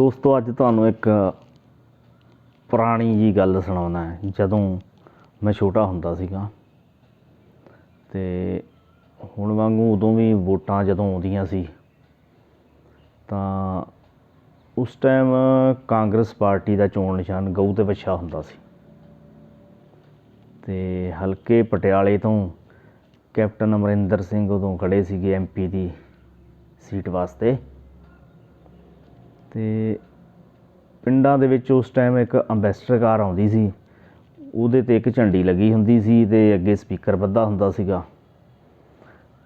ਦੋਸਤੋ ਅੱਜ ਤੁਹਾਨੂੰ ਇੱਕ ਪੁਰਾਣੀ ਜੀ ਗੱਲ ਸੁਣਾਉਣਾ ਹੈ। ਜਦੋਂ ਮੈਂ ਛੋਟਾ ਹੁੰਦਾ ਸੀਗਾ ਤੇ ਹੁਣ ਵਾਂਗੂ ਉਦੋਂ ਵੀ ਵੋਟਾਂ ਜਦੋਂ ਆਉਂਦੀਆਂ ਸੀ, ਤਾਂ ਉਸ ਟਾਈਮ ਕਾਂਗਰਸ ਪਾਰਟੀ ਦਾ ਚੋਣ ਨਿਸ਼ਾਨ ਗਊ ਤੇ ਵੱਛਾ ਹੁੰਦਾ ਸੀ। ਤੇ ਹਲਕੇ ਪਟਿਆਲੇ ਤੋਂ ਕੈਪਟਨ ਅਮਰਿੰਦਰ ਸਿੰਘ ਉਦੋਂ ਖੜੇ ਸੀਗੇ ਐਮਪੀ ਦੀ ਸੀਟ ਵਾਸਤੇ। ਅਤੇ ਪਿੰਡਾਂ ਦੇ ਵਿੱਚ ਉਸ ਟਾਈਮ ਇੱਕ ਅੰਬੈਸਡਰ ਕਾਰ ਆਉਂਦੀ ਸੀ। ਉਹਦੇ ਤੇ ਇੱਕ ਝੰਡੀ ਲੱਗੀ ਹੁੰਦੀ ਸੀ ਅਤੇ ਅੱਗੇ ਸਪੀਕਰ ਵੱਧਾ ਹੁੰਦਾ ਸੀਗਾ।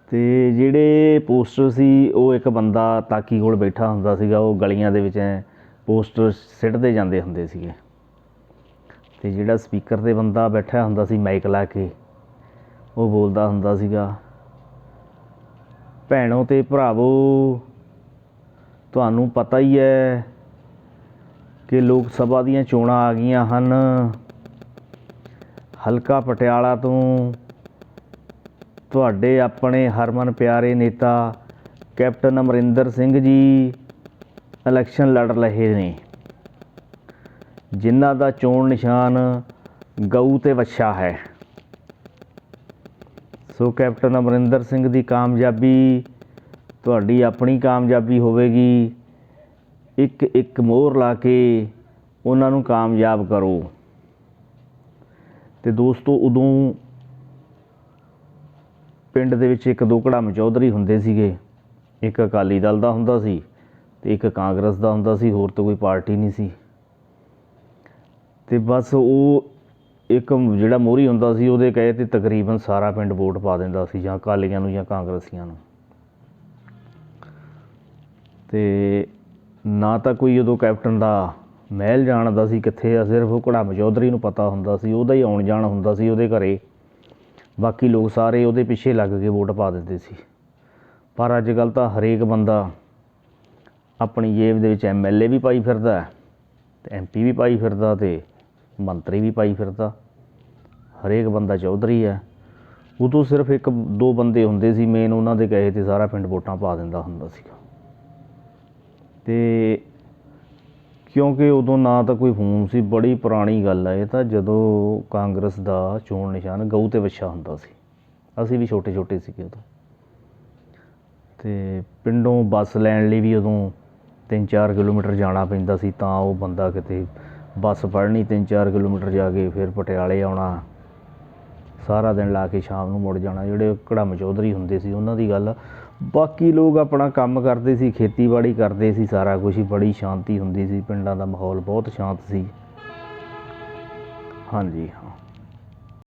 ਅਤੇ ਜਿਹੜੇ ਪੋਸਟਰ ਸੀ, ਉਹ ਇੱਕ ਬੰਦਾ ਤਾਕੀ ਕੋਲ ਬੈਠਾ ਹੁੰਦਾ ਸੀਗਾ। ਉਹ ਗਲੀਆਂ ਦੇ ਵਿੱਚ ਐਂ ਪੋਸਟਰ ਸਿੱਟਦੇ ਜਾਂਦੇ ਹੁੰਦੇ ਸੀਗੇ। ਅਤੇ ਜਿਹੜਾ ਸਪੀਕਰ ਤੇ ਬੰਦਾ ਬੈਠਾ ਹੁੰਦਾ ਸੀ ਮਾਈਕ ਲਾ ਕੇ, ਉਹ ਬੋਲਦਾ ਹੁੰਦਾ ਸੀਗਾ, ਭੈਣੋ ਤੇ ਭਰਾਵੋ ਤੁਹਾਨੂੰ ਪਤਾ ਹੀ ਹੈ ਕਿ ਲੋਕ ਸਭਾ ਦੀਆਂ ਚੋਣਾਂ ਆ ਗਈਆਂ ਹਨ। ਹਲਕਾ ਪਟਿਆਲਾ ਤੋਂ ਤੁਹਾਡੇ ਆਪਣੇ ਹਰਮਨ ਪਿਆਰੇ ਨੇਤਾ ਕੈਪਟਨ ਅਮਰਿੰਦਰ ਸਿੰਘ ਜੀ ਇਲੈਕਸ਼ਨ ਲੜ ਰਹੇ ਨੇ। ਜਿਨ੍ਹਾਂ ਦਾ ਚੋਣ ਨਿਸ਼ਾਨ ਗਊ ਤੇ ਵੱਛਾ ਹੈ। ਸੋ ਕੈਪਟਨ ਅਮਰਿੰਦਰ ਸਿੰਘ ਦੀ ਕਾਮਯਾਬੀ ਤੁਹਾਡੀ ਆਪਣੀ ਕਾਮਯਾਬੀ ਹੋਵੇਗੀ। ਇੱਕ ਇੱਕ ਮੋਹਰ ਲਾ ਕੇ ਉਹਨਾਂ ਨੂੰ ਕਾਮਯਾਬ ਕਰੋ। ਤੇ ਦੋਸਤੋ, ਉਦੋਂ ਪਿੰਡ ਦੇ ਵਿੱਚ ਇੱਕ ਦੋ ਘੜਾਮ ਚੌਧਰੀ ਹੁੰਦੇ ਸੀਗੇ। ਇੱਕ ਅਕਾਲੀ ਦਲ ਦਾ ਹੁੰਦਾ ਸੀ ਤੇ ਇੱਕ ਕਾਂਗਰਸ ਦਾ ਹੁੰਦਾ ਸੀ, ਹੋਰ ਤਾਂ ਕੋਈ ਪਾਰਟੀ ਨਹੀਂ ਸੀ। ਤੇ ਬਸ ਉਹ ਇੱਕ ਜਿਹੜਾ ਮੋਹਰੀ ਹੁੰਦਾ ਸੀ, ਉਹਦੇ ਕਹੇ ਤੇ ਤਕਰੀਬਨ ਸਾਰਾ ਪਿੰਡ ਵੋਟ ਪਾ ਦਿੰਦਾ ਸੀ, ਜਾਂ ਅਕਾਲੀਆਂ ਨੂੰ ਜਾਂ ਕਾਂਗਰਸੀਆਂ ਨੂੰ। ਤੇ ਨਾ ਤਾਂ ਕੋਈ ਉਦੋਂ ਕੈਪਟਨ ਦਾ ਮਹਿਲ ਜਾਣਦਾ ਸੀ ਕਿੱਥੇ ਆ, ਸਿਰਫ ਉਹ ਘੜਾਮ ਚੌਧਰੀ ਨੂੰ ਪਤਾ ਹੁੰਦਾ ਸੀ, ਉਹਦਾ ਹੀ ਆਉਣ ਜਾਣ ਹੁੰਦਾ ਸੀ ਉਹਦੇ ਘਰ। ਬਾਕੀ ਲੋਕ ਸਾਰੇ ਉਹਦੇ ਪਿੱਛੇ ਲੱਗ ਕੇ ਵੋਟ ਪਾ ਦਿੰਦੇ ਸੀ। ਪਰ ਅੱਜ ਕੱਲ੍ਹ ਤਾਂ ਹਰੇਕ ਬੰਦਾ ਆਪਣੀ ਜੇਬ ਦੇ ਵਿੱਚ ਐਮਐਲਏ ਵੀ ਪਾਈ ਫਿਰਦਾ ਅਤੇ ਤੇ ਐਮਪੀ ਵੀ ਪਾਈ ਫਿਰਦਾ ਅਤੇ ਮੰਤਰੀ ਵੀ ਪਾਈ ਫਿਰਦਾ। ਹਰੇਕ ਬੰਦਾ ਚੌਧਰੀ ਹੈ। ਉਦੋਂ ਸਿਰਫ ਇੱਕ ਦੋ ਬੰਦੇ ਹੁੰਦੇ ਸੀ ਮੇਨ ਉਹਨਾਂ ਦੇ ਕਹੇ ਤੇ ਸਾਰਾ ਪਿੰਡ ਵੋਟਾਂ ਪਾ ਦਿੰਦਾ ਹੁੰਦਾ ਸੀਗਾ। ਤੇ ਕਿਉਂਕਿ ਉਦੋਂ ਨਾ ਤਾਂ ਕੋਈ ਫੋਨ ਸੀ, ਬੜੀ ਪੁਰਾਣੀ ਗੱਲ ਹੈ ਇਹ ਤਾਂ ਜਦੋਂ ਕਾਂਗਰਸ ਦਾ ਚੋਣ ਨਿਸ਼ਾਨ ਗਊ ਤੇ ਵੱਛਾ ਹੁੰਦਾ ਸੀ। ਅਸੀਂ ਵੀ ਛੋਟੇ ਛੋਟੇ ਸੀਗੇ ਉਦੋਂ। ਅਤੇ ਪਿੰਡੋਂ ਬੱਸ ਲੈਣ ਲਈ ਵੀ ਉਦੋਂ 3-4 ਕਿਲੋਮੀਟਰ ਜਾਣਾ ਪੈਂਦਾ ਸੀ, ਤਾਂ ਉਹ ਬੰਦਾ ਕਿਤੇ ਬੱਸ ਫੜਨੀ 3-4 ਕਿਲੋਮੀਟਰ ਜਾ ਕੇ ਫਿਰ ਪਟਿਆਲੇ ਆਉਣਾ। ਸਾਰਾ ਦਿਨ ਲਾ ਕੇ ਸ਼ਾਮ ਨੂੰ ਮੁੜ ਜਾਣਾ। ਜਿਹੜੇ ਕੜਮ ਚੌਧਰੀ ਹੁੰਦੇ ਸੀ, ਉਹਨਾਂ ਦੀ ਗੱਲ। ਬਾਕੀ ਲੋਕ ਆਪਣਾ ਕੰਮ ਕਰਦੇ ਸੀ, ਖੇਤੀਬਾੜੀ ਕਰਦੇ ਸੀ, ਸਾਰਾ ਕੁਝ ਹੀ। ਬੜੀ ਸ਼ਾਂਤੀ ਹੁੰਦੀ ਸੀ। ਪਿੰਡਾਂ ਦਾ ਮਾਹੌਲ ਬਹੁਤ ਸ਼ਾਂਤ ਸੀ। ਹਾਂਜੀ, ਹਾਂ।